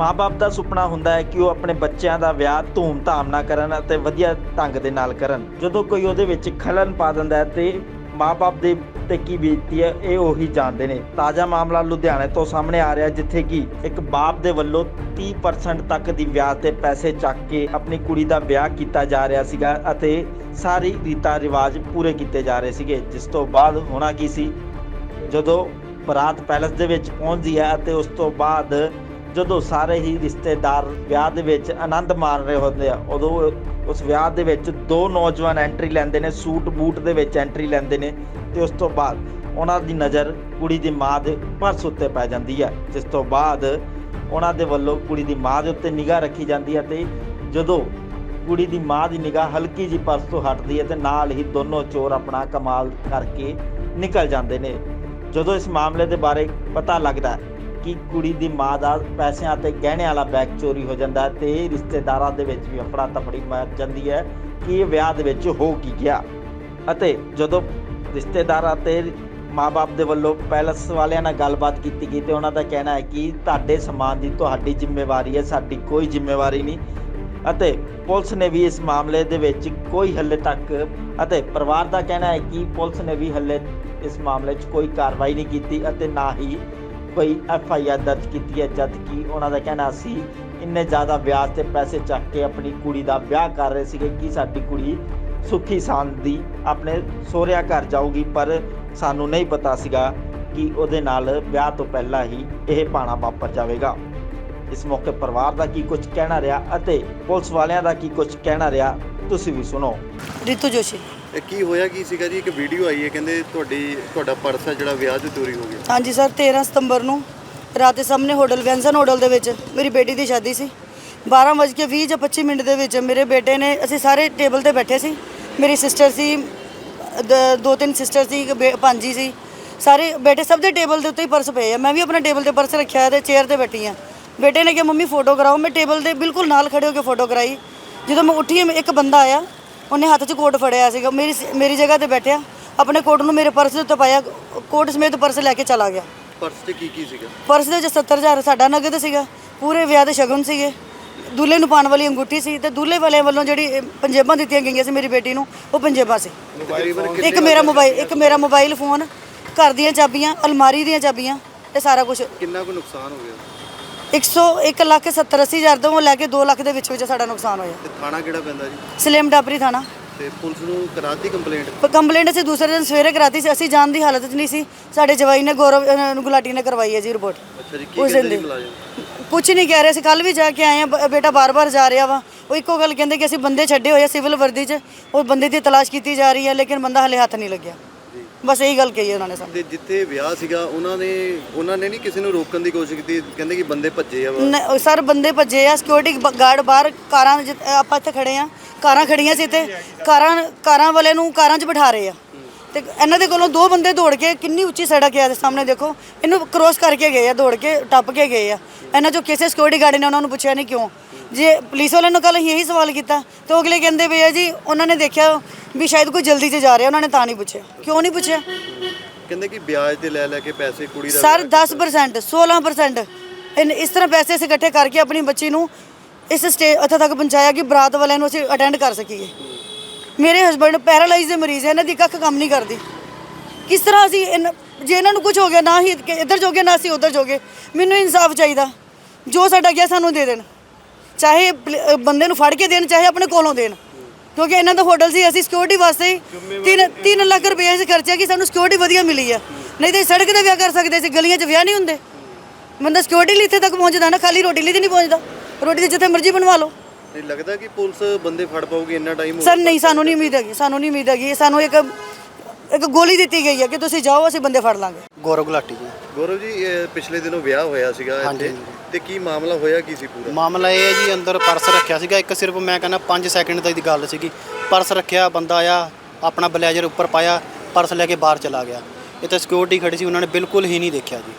ਮਾਪੇ ਦਾ ਸੁਪਨਾ ਹੁੰਦਾ ਹੈ ਕਿ ਉਹ ਆਪਣੇ ਬੱਚਿਆਂ ਦਾ ਵਿਆਹ ਧੂਮ-ਧਾਮ ਨਾਲ ਕਰਨ ਅਤੇ ਵਧੀਆ ਢੰਗ ਦੇ ਨਾਲ ਕਰਨ। ਜਦੋਂ ਕੋਈ ਉਹਦੇ ਵਿੱਚ ਖਲਨ ਪਾ ਦਿੰਦਾ ਹੈ ਤੇ ਮਾਪੇ ਦੇ ਤੇ ਕੀ ਬੀਤਦੀ ਹੈ, ਇਹ ਉਹੀ ਜਾਣਦੇ ਨੇ। ਤਾਜ਼ਾ ਮਾਮਲਾ ਲੁਧਿਆਣੇ ਤੋਂ ਸਾਹਮਣੇ ਆ ਰਿਹਾ ਜਿੱਥੇ ਕਿ ਇੱਕ ਬਾਪ ਦੇ ਵੱਲੋਂ 30% ਤੱਕ ਦੀ ਵਿਆਜ ਤੇ ਪੈਸੇ ਚੱਕ ਕੇ ਆਪਣੀ ਕੁੜੀ ਦਾ ਵਿਆਹ ਕੀਤਾ ਜਾ ਰਿਹਾ ਸੀਗਾ ਅਤੇ ਸਾਰੀ ਰੀਤਾਂ ਰਿਵਾਜ ਪੂਰੇ ਕੀਤੇ ਜਾ ਰਹੇ ਸੀਗੇ, ਜਿਸ ਤੋਂ ਬਾਅਦ ਹੋਣਾ ਕੀ ਸੀ? ਜਦੋਂ ਬਰਾਤ ਪੈਲਸ ਦੇ ਵਿੱਚ ਪਹੁੰਚਦੀ ਹੈ ਅਤੇ ਉਸ ਤੋਂ ਬਾਅਦ ਜਦੋਂ ਸਾਰੇ ਹੀ ਰਿਸ਼ਤੇਦਾਰ ਵਿਆਹ ਦੇ ਵਿੱਚ ਆਨੰਦ ਮਾਣ ਰਹੇ ਹੁੰਦੇ ਆ, ਉਦੋਂ ਉਸ ਵਿਆਹ ਦੇ ਵਿੱਚ ਦੋ ਨੌਜਵਾਨ ਐਂਟਰੀ ਲੈਂਦੇ ਨੇ, ਸੂਟ ਬੂਟ ਦੇ ਵਿੱਚ ਐਂਟਰੀ ਲੈਂਦੇ ਨੇ ਤੇ ਉਸ ਤੋਂ ਬਾਅਦ ਉਹਨਾਂ ਦੀ ਨਜ਼ਰ ਕੁੜੀ ਦੀ ਮਾਂ ਦੇ ਪਰਸ ਉੱਤੇ ਪੈ ਜਾਂਦੀ ਹੈ ਜਿਸ ਤੋਂ ਬਾਅਦ ਉਹਨਾਂ ਦੇ ਵੱਲੋਂ ਕੁੜੀ ਦੀ ਮਾਂ ਦੇ ਉੱਤੇ ਨਿਗਾਹ ਰੱਖੀ ਜਾਂਦੀ ਹੈ ਤੇ ਜਦੋਂ ਕੁੜੀ ਦੀ ਮਾਂ ਦੀ ਨਿਗਾਹ ਹਲਕੀ ਜੀ ਪਰਸ ਤੋਂ ਹਟਦੀ ਹੈ ਤੇ ਨਾਲ ਹੀ ਦੋਨੋਂ ਚੋਰ ਆਪਣਾ ਕਮਾਲ ਕਰਕੇ ਨਿਕਲ ਜਾਂਦੇ ਨੇ। ਜਦੋਂ ਇਸ ਮਾਮਲੇ ਦੇ ਬਾਰੇ ਪਤਾ ਲੱਗਦਾ ਕਿ ਕੁੜੀ ਦੀ ਮਾਂ ਦਾ ਪੈਸਿਆਂ ਤੇ ਗਹਿਣਿਆਂ ਵਾਲਾ ਬੈਗ ਚੋਰੀ ਹੋ ਜਾਂਦਾ ਹੈ ਤੇ ਰਿਸ਼ਤੇਦਾਰਾਂ ਦੇ ਵਿੱਚ ਵੀ ਅਫੜਾ ਤਫੜੀ ਮਚ ਜਾਂਦੀ ਹੈ ਕਿ ਇਹ ਵਿਆਹ ਦੇ ਵਿੱਚ ਹੋ ਕੀ ਗਿਆ। ਅਤੇ ਜਦੋਂ ਰਿਸ਼ਤੇਦਾਰਾਂ ਤੇ ਮਾਪੇ ਦੇ ਵੱਲੋਂ ਪੈਲਸ ਵਾਲਿਆਂ ਨਾਲ ਗੱਲਬਾਤ ਕੀਤੀ ਗਈ ਤੇ ਉਹਨਾਂ ਦਾ ਕਹਿਣਾ ਹੈ ਕਿ ਤੁਹਾਡੇ ਸਮਾਨ ਦੀ ਤੁਹਾਡੀ ਜ਼ਿੰਮੇਵਾਰੀ ਹੈ, ਸਾਡੀ ਕੋਈ ਜ਼ਿੰਮੇਵਾਰੀ ਨਹੀਂ। ਅਤੇ ਪੁਲਿਸ ਨੇ ਵੀ ਇਸ ਮਾਮਲੇ ਦੇ ਵਿੱਚ ਕੋਈ ਹੱਲੇ ਤੱਕ ਅਤੇ ਪਰਿਵਾਰ ਦਾ ਕਹਿਣਾ ਹੈ ਕਿ ਪੁਲਿਸ ਨੇ ਵੀ ਹੱਲੇ ਇਸ ਮਾਮਲੇ 'ਚ ਕੋਈ ਕਾਰਵਾਈ ਨਹੀਂ ਕੀਤੀ ਅਤੇ ਨਾ ਹੀ ਕੋਈ ਐਫ ਆਈ ਆਰ ਦਰਜ ਕੀਤੀ ਹੈ, ਜਦ ਕਿ ਉਹਨਾਂ ਦਾ ਕਹਿਣਾ ਸੀ, ਇੰਨੇ ਜ਼ਿਆਦਾ ਵਿਆਜ ਤੇ ਪੈਸੇ ਚੱਕ ਕੇ ਆਪਣੀ ਕੁੜੀ ਦਾ ਵਿਆਹ ਕਰ ਰਹੇ ਸੀਗੇ ਕਿ ਸਾਡੀ ਕੁੜੀ ਸੁਖੀ ਸਾਂਦੀ ਆਪਣੇ ਸਹੁਰਿਆਂ ਘਰ ਜਾਊਗੀ, ਪਰ ਸਾਨੂੰ ਨਹੀਂ ਪਤਾ ਸੀਗਾ ਕਿ ਉਹਦੇ ਨਾਲ ਵਿਆਹ ਤੋਂ ਪਹਿਲਾਂ ਹੀ ਇਹ ਪਾਣਾ ਵਾਪਰ ਜਾਵੇਗਾ। ਇਸ ਮੌਕੇ ਪਰਿਵਾਰ ਦਾ ਕੀ ਕੁਝ ਕਹਿਣਾ ਰਿਹਾ ਅਤੇ ਪੁਲਿਸ ਵਾਲਿਆਂ ਦਾ ਕੀ ਕੁਝ ਕਹਿਣਾ ਰਿਹਾ, ਤੁਸੀਂ ਵੀ ਸੁਣੋ। ਰਿਤੂ ਜੋਸ਼ੀ। ਇਹ ਕੀ ਹੋਇਆ, ਕੀ ਸੀਗਾ ਜੀ? ਇੱਕ ਵੀਡੀਓ ਆਈ ਹੈ, ਕਹਿੰਦੇ ਤੁਹਾਡੀ, ਤੁਹਾਡਾ ਪਰਸ ਹੈ ਜਿਹੜਾ ਵਿਆਹ 'ਚ ਚੋਰੀ ਹੋ ਗਿਆ। ਹਾਂਜੀ ਸਰ 13 ਸਤੰਬਰ ਨੂੰ ਰਾਤ ਦੇ ਸਾਹਮਣੇ ਹੋਟਲ ਵੈਂਸਨ ਹੋਟਲ ਦੇ ਵਿੱਚ ਮੇਰੀ ਬੇਟੀ ਦੀ ਸ਼ਾਦੀ ਸੀ। 12:20 ਜਾਂ 25 ਮਿੰਟ ਦੇ ਵਿੱਚ ਮੇਰੇ ਬੇਟੇ ਨੇ, ਅਸੀਂ ਸਾਰੇ ਟੇਬਲ ਤੇ ਬੈਠੇ ਸੀ। ਮੇਰੀ ਸਿਸਟਰ ਸੀ, ਦ- ਦੋ ਤਿੰਨ ਸਿਸਟਰ ਸੀ, ਇੱਕ ਬੇ- ਭਾਂਜੀ ਸੀ। ਸਾਰੇ ਬੇਟੇ ਸਭ ਦੇ ਟੇਬਲ ਦੇ ਉੱਤੇ ਹੀ ਪਰਸ ਪਏ ਆ। ਮੈਂ ਵੀ ਆਪਣੇ ਟੇਬਲ ਤੇ ਪਰਸ ਰੱਖਿਆ ਹੈ ਤੇ ਚੇਅਰ ਤੇ ਬੈਠੀ ਆ। ਬੇਟੇ ਨੇ ਕਿਹਾ, ਮੰਮੀ ਫੋਟੋ ਕਰਾਓ। ਮੈਂ ਟੇਬਲ ਦੇ ਬਿਲਕੁਲ ਨਾਲ ਖੜੇ ਹੋ ਕੇ ਫੋਟੋ ਕਰਾਈ। ਜਦੋਂ ਮੈਂ ਉੱਠੀ, ਇੱਕ ਬੰਦਾ ਆਇਆ ਉਹਨੇ ਹੱਥ 'ਚ ਕੋਟ ਫੜਿਆ ਸੀਗਾ। ਮੇਰੀ ਮੇਰੀ ਜਗ੍ਹਾ ਤੇ ਬੈਠਿਆ। ਆਪਣੇ ਕੋਟ ਨੂੰ ਮੇਰੇ ਪਰਸ ਦੇ ਉੱਤੇ ਪਾਇਆ। ਕੋਟ ਸਮੇਤ ਪਰਸ ਲੈ ਕੇ ਚਲਾ ਗਿਆ। ਪਰਸ 'ਚ ਕੀ ਕੀ ਸੀਗਾ? ਪਰਸ ਦੇ ਵਿੱਚ 70000 ਸਾਡਾ ਨਗਦ ਸੀਗਾ। ਪੂਰੇ ਵਿਆਹ ਦੇ ਸ਼ਗਨ ਸੀਗੇ। ਦੂਲੇ ਨੂੰ ਪਾਉਣ ਵਾਲੀ ਅੰਗੂਠੀ ਸੀ ਤੇ ਦੂਲੇ ਵਾਲਿਆਂ ਵੱਲੋਂ ਜਿਹੜੀ ਇਹ ਪੰਜੇਬਾਂ ਦਿੱਤੀਆਂ ਗਈਆਂ ਸੀ ਮੇਰੀ ਬੇਟੀ ਨੂੰ ਉਹ ਪੰਜੇਬਾਂ ਸੀ। ਤਕਰੀਬਨ ਇੱਕ ਮੇਰਾ ਮੋਬਾਈਲ ਇੱਕ ਮੇਰਾ ਮੋਬਾਈਲ ਫੋਨ ਘਰ ਦੀਆਂ ਚਾਬੀਆਂ ਅਲਮਾਰੀ ਦੀਆਂ ਚਾਬੀਆਂ ਤੇ ਸਾਰਾ ਕੁਝ ਕਿੰਨਾ ਕੁ ਨੁਕਸਾਨ ਹੋ ਗਿਆ? 101 ਲੱਖ 70 ਅੱਸੀ ਹਜ਼ਾਰ ਤੋਂ ਲੈ ਕੇ 2 ਲੱਖ ਦੇ ਵਿੱਚ ਵਿੱਚ ਸਾਡਾ ਨੁਕਸਾਨ ਹੋਇਆ। ਤੇ ਥਾਣਾ ਕਿਹੜਾ ਪੈਂਦਾ ਜੀ? ਸਲੇਮ ਡਾਬਰੀ ਥਾਣਾ। ਤੇ ਪੁਲਿਸ ਨੂੰ ਕਰਾਤੀ ਕੰਪਲੇਂਟ? ਪਰ ਕੰਪਲੇਂਟ ਅਸੀਂ ਦੂਸਰੇ ਦਿਨ ਸਵੇਰੇ ਕਰਾਤੀ ਸੀ ਅਸੀਂ ਜਾਣ ਦੀ ਹਾਲਤ 'ਚ ਨਹੀਂ ਸੀ। ਸਾਡੇ ਜਵਾਈ ਨੇ ਗੌਰਵ ਅਹ, ਗੁਲਾਟੀ ਨੇ ਕਰਵਾਈ ਹੈ ਜੀ ਰਿਪੋਰਟ ਅੱਛਾ ਜੀ ਕੀ ਉਸ ਕਹਿੰਦੇ ਦਿਨ ਜੀ ਦੀ। ਮੁਲਾਜ਼ਮ? ਕੁਝ ਨਹੀਂ ਕਹਿ ਰਹੇ ਸੀ ਕੱਲ ਵੀ ਜਾ ਕੇ ਆਏ ਆ ਬ- ਬੇਟਾ ਬਾਰ-ਬਾਰ ਜਾ ਰਿਹਾ ਵਾ। ਉਹ ਇੱਕੋ ਗੱਲ ਕਹਿੰਦੇ ਕਿ ਅਸੀਂ ਬੰਦੇ ਛੱਡੇ ਹੋਏ ਆ ਸਿਵਲ ਵਰਦੀ 'ਚ ਉਹ ਬੰਦੇ ਦੀ ਤਲਾਸ਼ ਕੀਤੀ ਜਾ ਰਹੀ ਹੈ ਲੇਕਿਨ ਬੰਦਾ ਹਲੇ ਹੱਥ ਨਹੀਂ ਲੱਗਿਆ। ਬਸ ਇਹੀ ਗੱਲ ਕਹੀ ਉਹਨਾਂ ਨੇ ਸਾਨੂੰ ਤੇ ਜਿੱਥੇ ਵਿਆਹ ਸੀਗਾ ਉਹਨਾਂ ਨੇ ਉਹਨਾਂ ਨੇ ਨਹੀਂ ਕਿਸੇ ਨੂੰ ਰੋਕਣ ਦੀ ਕੋਸ਼ਿਸ਼ ਕੀਤੀ ਕਹਿੰਦੇ ਕਿ ਬੰਦੇ ਭੱਜੇ ਆ ਵਾ। ਨ- ਸਰ ਬੰਦੇ ਭੱਜੇ ਆ ਸਿਕਿਉਰਿਟੀ ਗਾਰਡ ਬਾਹਰ ਕਾਰਾਂ ਜਿ- ਆਪਾਂ ਇੱਥੇ ਖੜੇ ਆ ਕਾਰਾਂ ਖੜੀਆਂ ਸੀ ਇੱਥੇ। ਕਾਰਾਂ ਕਾਰਾਂ ਵਾਲੇ ਨੂੰ ਕਾਰਾਂ 'ਚ ਬਿਠਾ ਰਹੇ ਆ। ਤੇ ਇਹਨਾਂ ਦੇ ਕੋਲੋਂ ਦੋ ਬੰਦੇ ਦੌੜ ਕੇ ਕਿੰਨੀ ਉੱਚੀ ਸੜਕ ਹੈ ਦੇ ਸਾਹਮਣੇ ਦੇਖੋ। ਇਹਨੂੰ ਕ੍ਰੋਸ ਕਰਕੇ ਗਏ ਆ ਦੌੜ ਕੇ ਟੱਪ ਕੇ ਗਏ ਆ। ਇਹਨਾਂ ਜੋ ਕਿਸੇ ਸਿਕਿਉਰਿਟੀ ਗਾਰਡ ਨੇ ਉਹਨਾਂ ਨੂੰ ਪੁੱਛਿਆ ਨਹੀਂ ਕਿਉਂ। ਜੇ ਪੁਲਿਸ ਵਾਲਿਆਂ ਨੂੰ ਕੱਲ ਇਹੀ ਸਵਾਲ ਕੀਤਾ ਤੇ ਉਹ ਅਗਲੇ ਕਹਿੰਦੇ ਪਏ ਆ ਜੀ ਉਹਨਾਂ ਨੇ ਦੇਖਿਆ ਵੀ ਸ਼ਾਇਦ ਕੋਈ ਜਲਦੀ 'ਚ ਜਾ ਰਿਹਾ ਉਹਨਾਂ ਨੇ ਤਾਂ ਨਹੀਂ ਪੁੱਛਿਆ। ਕਿਉਂ ਨਹੀਂ ਪੁੱਛਿਆ? ਕਹਿੰਦੇ ਕਿ ਵਿਆਜ ਤੇ ਲੈ ਲੈ ਕੇ ਪੈਸੇ ਕੁੜੀ ਦਾ ਸਰ 10% 16% ਇਨ ਇਸ ਤਰ੍ਹਾਂ ਪੈਸੇ ਅਸੀਂ ਇਕੱਠੇ ਕਰਕੇ ਆਪਣੀ ਬੱਚੀ ਨੂੰ ਇਸ ਸਟੇਜ ਇੱਥੇ ਤੱਕ ਪਹੁੰਚਾਇਆ ਕਿ ਬਰਾਤ ਵਾਲਿਆਂ ਨੂੰ ਅਸੀਂ ਅਟੈਂਡ ਕਰ ਸਕੀਏ। ਮੇਰੇ ਹਸਬੰਡ ਪੈਰਾਲਾਈਜ਼ ਦੇ ਮਰੀਜ਼ ਹੈ ਇਹਨਾਂ ਦੀ ਕੱਖ ਕੰਮ ਨਹੀਂ ਕਰਦੀ। ਕਿਸ ਤਰ੍ਹਾਂ ਅਸੀਂ ਇਨ- ਜੇ ਇਹਨਾਂ ਨੂੰ ਕੁਝ ਹੋ ਗਿਆ ਨਾ ਹੀ ਕਿ ਇੱਧਰ ਜੋਗੇ ਨਾ ਅਸੀਂ ਉੱਧਰ ਜੋਗੇ। ਮੈਨੂੰ ਇਨਸਾਫ ਚਾਹੀਦਾ। ਜੋ ਸਾਡਾ ਗਿਆ ਸਾਨੂੰ ਦੇ ਦੇਣ। ਚਾਹੇ ਪਲ- ਅ, ਬੰਦੇ ਨੂੰ ਫੜ ਕੇ ਦੇਣ ਚਾਹੇ ਆਪਣੇ ਕੋਲੋਂ ਦੇਣ। ਕਿਉਂਕਿ ਇਹਨਾਂ ਦਾ ਹੋਟਲ ਸੀ ਅਸੀਂ ਸਿਕਿਉਰਿਟੀ ਵਾਸਤੇ ਹੀ 3 3 ਲੱਖ ਰੁਪਏ ਅਸੀਂ ਖਰਚਿਆ ਕਿ ਸਾਨੂੰ ਸਿਕਿਉਰਿਟੀ ਵਧੀਆ ਮਿਲੀ ਆ। ਨਹੀਂ ਤਾਂ ਸੜਕ ਤੇ ਵਿਆਹ ਕਰ ਸਕਦੇ ਸੀ ਗਲੀਆਂ 'ਚ ਵਿਆਹ ਨਹੀਂ ਹੁੰਦੇ। ਬੰਦਾ ਸਿਕਿਉਰਿਟੀ ਲਈ ਇੱਥੇ ਤੱਕ ਪਹੁੰਚਦਾ ਨਾ ਖਾਲੀ ਰੋਟੀ ਲਈ ਤੇ ਨਹੀਂ ਪਹੁੰਚਦਾ। ਰੋਟੀ ਤੇ ਜਿੱਥੇ ਮਰਜ਼ੀ ਬਣਵਾ ਲਓ। ਨਹੀਂ ਲੱਗਦਾ ਕਿ ਪੁਲਿਸ ਬੰਦੇ ਫੜ ਪਾਊਗੀ ਇੰਨਾ ਟਾਈਮ ਸਰ ਨਹੀਂ ਸਾਨੂੰ ਨਹੀਂ ਉਮੀਦ ਹੈਗੀ ਸਾਨੂੰ ਨਹੀਂ ਉਮੀਦ ਹੈਗੀ। ਸਾਨੂੰ ਇੱਕ ਇੱਕ ਗੋਲੀ ਦਿੱਤੀ ਗਈ ਹੈ ਕਿ ਤੁਸੀਂ ਜਾਓ ਅਸੀਂ ਬੰਦੇ ਫੜ ਲਾਂਗੇ। ਗੌਰਵ ਗੁਲਾਟੀ ਜੀ। ਗੌਰਵ ਜੀ ਇਹ ਪਿਛਲੇ ਦਿਨੋਂ ਵਿਆਹ ਹੋਇਆ ਸੀਗਾ ਹਾਂਜੀ, ਇੱਥੇ ਤੇ ਕੀ ਮਾਮਲਾ ਹੋਇਆ ਕੀ ਸੀ ਪੂਰਾ? ਮਾਮਲਾ ਇਹ ਹੈ ਜੀ ਅੰਦਰ ਪਰਸ ਰੱਖਿਆ ਸੀਗਾ। ਇੱਕ ਸਿਰਫ ਮੈਂ ਕਹਿੰਦਾ 5 ਸੈਕਿੰਡ ਤੱਕ ਦੀ ਗੱਲ ਸੀਗੀ। ਪਰਸ ਰੱਖਿਆ ਬੰਦਾ ਆਇਆ ਆਪਣਾ ਬਲੇਜ਼ਰ ਉੱਪਰ ਪਾਇਆ ਪਰਸ ਲੈ ਕੇ ਬਾਹਰ ਚਲਾ ਗਿਆ। ਇੱਥੇ ਸਿਕਿਉਰਿਟੀ ਖੜੀ ਸੀ ਉਹਨਾਂ ਨੇ ਬਿਲਕੁਲ ਹੀ ਨਹੀਂ ਦੇਖਿਆ ਜੀ।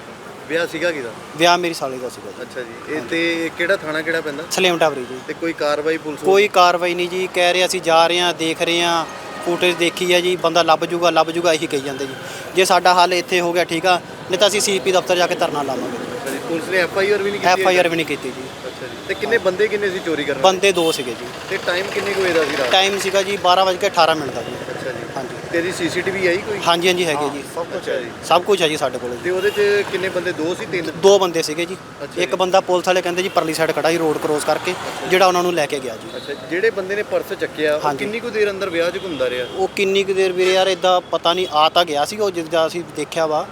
ਵਿਆਹ ਸੀਗਾ ਕਿਹਦਾ? ਵਿਆਹ ਮੇਰੀ ਸਾਲੀ ਦਾ ਸੀਗਾ ਜੀ। ਅੱਛਾ ਜੀ ਇਹ ਤੇ ਕਿਹੜਾ ਥਾਣਾ ਕਿਹੜਾ ਪੈਂਦਾ ਸਲੇਮ ਟਾਵਰੀ ਜੀ। ਤੇ ਕੋਈ ਕਾਰਵਾਈ ਪੁਲਿਸ ਕੋਈ ਕਾਰਵਾਈ ਨਹੀਂ ਜੀ ਕਹਿ ਰਹੇ ਅਸੀਂ ਜਾ ਰਹੇ ਹਾਂ ਦੇਖ ਰਹੇ ਹਾਂ। ਫੁਟੇਜ ਦੇਖੀ ਹੈ ਜੀ ਬੰਦਾ ਲੱਭ ਜੂਗਾ ਲੱਭ ਜੂਗਾ ਇਹੀ ਕਹੀ ਜਾਂਦੇ ਜੀ। ਜੇ ਸਾਡਾ ਹੱਲ ਇੱਥੇ ਹੋ ਗਿਆ ਠੀਕ ਆ ਨਹੀਂ ਤਾਂ ਅਸੀਂ ਸੀਪੀ ਦਫ਼ਤਰ ਜਾ ਕੇ ਧਰਨਾ ਲਾਵਾਂਗੇ। ਅੱਛਾ ਜੀ ਪੁਲਿਸ ਨੇ ਐਫ ਆਈ ਆਰ ਵੀ ਨਹੀਂ ਕੀਤੀ ਐਫ ਆਈ ਆਰ ਵੀ ਨਹੀਂ ਕੀਤੀ ਜੀ। ਅੱਛਾ ਜੀ ਤੇ ਕਿੰਨੇ ਬੰਦੇ ਕਿੰਨੇ ਸੀ ਚੋਰੀ ਕਰਨ ਵਾਲੇ? ਬੰਦੇ ਦੋ ਸੀਗੇ ਜੀ। ਤੇ ਟਾਈਮ ਕਿੰਨੇ ਕੁ ਵਜੇ ਦਾ ਸੀ ਰਾਤ? ਟਾਈਮ ਸੀਗਾ ਜੀ 12:18 ਮਿੰਟ ਦਾ ਜੀ। ਅੱਛਾ ਜੀ। ਹਾਂਜੀ। ਤੇਰੀ ਸੀਸੀਟੀਵੀ ਆਈ ਕੋਈ? ਹਾਂਜੀ ਹਾਂਜੀ ਹੈਗੇ ਜੀ। ਸਭ ਕੁਝ ਹੈ ਜੀ। ਸਭ ਕੁਝ ਹੈ ਜੀ ਸਾਡੇ ਕੋਲ ਤੇ ਉਹਦੇ ਚ ਕਿੰਨੇ ਬੰਦੇ? ਦੋ ਸੀ ਤਿੰਨ? ਦੋ ਬੰਦੇ ਸੀਗੇ ਜੀ। ਅੱਛਾ ਇੱਕ। ਬੰਦਾ ਪੁਲਿਸ ਵਾਲੇ ਕਹਿੰਦੇ ਜੀ ਪਰਲੀ ਸਾਈਡ ਖੜਾ ਸੀ ਰੋਡ ਕ੍ਰੋਸ ਕਰਕੇ ਜਿਹੜਾ ਉਹਨਾਂ ਨੂੰ ਲੈ ਕੇ ਗਿਆ ਜੀ। ਅੱਛਾ ਜਿਹੜੇ ਬੰਦੇ ਨੇ ਪਰਸ ਚੱਕਿਆ ਉਹ ਹਾਂਜੀ। ਕਿੰਨੀ ਕੁ ਦੇਰ ਅੰਦਰ ਵਿਆਹ 'ਚ ਘੁੰਮਦਾ ਰਿਹਾ? ਉਹ ਕਿੰਨੀ ਕੁ ਦੇਰ ਵੀਰੇ ਯਾਰ ਇਦਾਂ ਪਤਾ ਨਹੀਂ ਆ ਤਾਂ ਗਿਆ ਸੀ ਉਹ ਜਿੱਦਾਂ ਅਸੀਂ ਦੇਖਿਆ ਵਾ।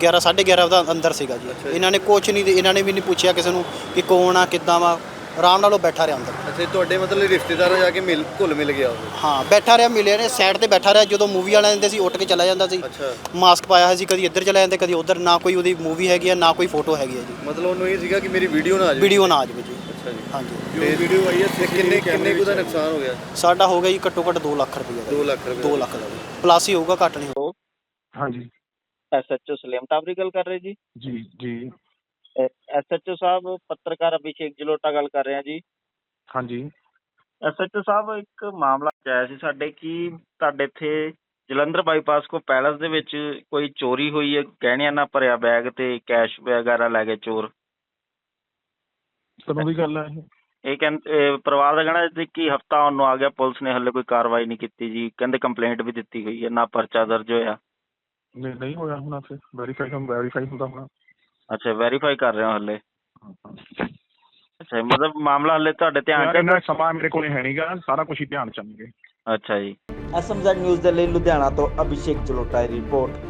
11 11:30 ਦਾ ਅੰਦਰ ਸੀਗਾ ਜੀ। ਇਹਨਾਂ ਨੇ ਕੁਛ ਨਹੀਂ ਇਹਨਾਂ ਨੇ ਵੀ ਨਹੀਂ ਪੁੱਛਿਆ ਕਿਸੇ ਨੂੰ ਕਿ ਕੌਣ ਆ ਕਿੱਦਾਂ ਵਾ। ਆਰਾਮ ਨਾਲ ਉਹ ਬੈਠਾ ਰਿਹਾ ਅੰਦਰ। ਅੱਛਾ ਤੁਹਾਡੇ ਮਤਲਬ ਰਿਸ਼ਤੇਦਾਰਾਂ ਜਾ ਕੇ ਮਿਲ ਘੁਲ ਮਿਲ ਗਿਆ ਉਹ? ਹਾਂ ਬੈਠਾ ਰਿਹਾ ਮਿਲਿਆ ਨੇ ਸਾਈਡ ਤੇ ਬੈਠਾ ਰਿਹਾ ਜਦੋਂ ਮੂਵੀ ਵਾਲੇ ਆਉਂਦੇ ਸੀ ਉੱਠ ਕੇ ਚਲਾ ਜਾਂਦਾ ਸੀ। ਅੱਛਾ। ਮਾਸਕ ਪਾਇਆ ਹੋਇਆ ਸੀ ਕਦੀ ਇੱਧਰ ਚਲਾ ਜਾਂਦਾ ਕਦੀ ਉੱਧਰ ਨਾ ਕੋਈ ਉਹਦੀ ਮੂਵੀ ਹੈਗੀ ਆ ਨਾ ਕੋਈ ਫੋਟੋ ਹੈਗੀ ਆ ਜੀ। ਮਤਲਬ ਉਹਨੂੰ ਇਹ ਸੀਗਾ ਕਿ ਮੇਰੀ ਵੀਡੀਓ ਨਾ ਆ ਜਾਵੇ। ਵੀਡੀਓ ਨਾ ਆ ਜਾਵੇ ਜੀ। ਅੱਛਾ ਜੀ। ਹਾਂਜੀ। ਤੇ ਵੀਡੀਓ ਆਈ ਹੈ ਕਿੰਨੇ ਕਿੰਨੇ ਕੁ ਦਾ ਨੁਕਸਾਨ ਹੋ ਗਿਆ? ਸਾਡਾ ਹੋ ਗਿਆ ਜੀ ਘੱਟੋ ਘੱਟ 2 ਲੱਖ ਰੁਪਏ ਦਾ 2 ਲੱਖ ਰੁਪਏ 2 ਲੱਖ ਦਾ ਪਲੱਸ ਹੀ ਹੋਊਗਾ ਘੱਟ ਨਹੀਂ ਹੋਊਗਾ। ਹਾਂਜੀ। ਐਸਐਚਓ ਸਲੀਮ ਤਾਬਰੀ ਗੱਲ ਕਰ ਰਹੇ ਜੀ? ਜੀ ਜੀ। ਐਸਐਚਓ ਸਾਹਿਬ ਪੱਤਰਕਾਰ ਅਭਿਸ਼ੇਕ ਜਲੋਟਾ ਗੱਲ ਕਰ ਰਹੇ ਜੀ। ਹਾਂਜੀ। ਐਸਐਚਓ ਸਾਹਿਬ ਇੱਕ ਮਾਮਲਾ ਆਇਆ ਸੀ ਸਾਡੇ ਕਿ ਤੁਹਾਡੇ ਇੱਥੇ ਜਲੰਧਰ ਬਾਈਪਾਸ ਕੋ ਪੈਲਸ ਦੇ ਵਿੱਚ ਕੋਈ ਚੋਰੀ ਹੋਈ ਹੈ ਗਹਿਣਿਆਂ ਨਾਲ ਭਰਿਆ ਬੈਗ ਤੇ ਕੈਸ਼ ਵਗੈਰਾ ਲੈ ਗਏ ਚੋਰ। ਕਦੋਂ ਦੀ ਗੱਲ ਹੈ ਇਹ? ਕਹਿੰਦੇ ਪਰਿਵਾਰ ਦਾ ਕਹਿਣਾ ਸੀ ਕਿ ਹਫਤਾ ਆਉਣ ਨੂੰ ਆ ਗਿਆ ਪੁਲਿਸ ਨੇ ਹੱਲੇ ਕੋਈ ਕਾਰਵਾਈ ਨਹੀਂ ਕੀਤੀ ਜੀ। ਕਹਿੰਦੇ ਕੰਪਲੇਂਟ ਵੀ ਦਿੱਤੀ ਹੋਈ ਹੈ ਨਾ ਪਰਚਾ ਦਰਜ ਹੋਇਆ। ਨਹੀਂ ਨਹੀਂ ਹੋਇਆ ਹੋਣਾ ਫਿਰ। ਵੈਰੀਫਾਈ ਹਮ ਵੈਰੀਫਾਈ ਹੁੰਦਾ ਹੋਣਾ। ਅੱਛਾ ਵੈਰੀਫਾਈ ਕਰ ਰਹੇ ਹੋ ਹੱਲੇ? ਹਾਂ, ਹਾਂ। ਅੱਛਾ ਮਤਲਬ ਮਾਮਲਾ ਹੱਲੇ ਤੁਹਾਡੇ ਧਿਆਨ ਚ ਇੰਨਾ ਸਮਾਂ ਮੇਰੇ ਕੋਲ ਹੈ ਨਹੀਂਗਾ ਸਾਰਾ ਕੁਝ ਹੀ ਧਿਆਨ ਚ ਆਣਗੇ ਅੱਛਾ ਜੀ। ਐਸਐਮਜ਼ੈਡ ਨਿਊਜ਼ ਦੇ ਲਈ ਲੁਧਿਆਣਾ ਤੋਂ ਅਭਿਸ਼ੇਕ ਜਲੋਟਾ ਦੀ ਰਿਪੋਰਟ।